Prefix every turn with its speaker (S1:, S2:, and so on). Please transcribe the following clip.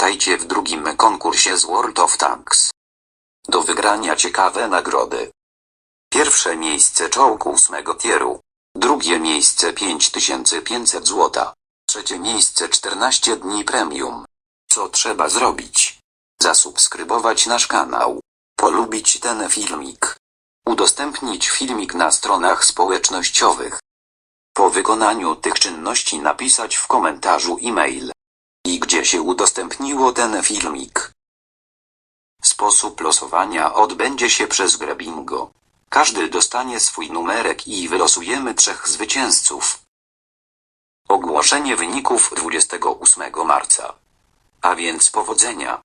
S1: Witajcie w drugim konkursie z World of Tanks. Do wygrania ciekawe nagrody. Pierwsze miejsce czołg ósmego tieru. Drugie miejsce 5500 złota. Trzecie miejsce 14 dni premium. Co trzeba zrobić? Zasubskrybować nasz kanał. Polubić ten filmik. Udostępnić filmik na stronach społecznościowych. Po wykonaniu tych czynności napisać w komentarzu e-mail. I gdzie się udostępniło ten filmik. Sposób losowania odbędzie się przez grę bingo. Każdy dostanie swój numerek i wylosujemy trzech zwycięzców. Ogłoszenie wyników 28 marca. A więc powodzenia.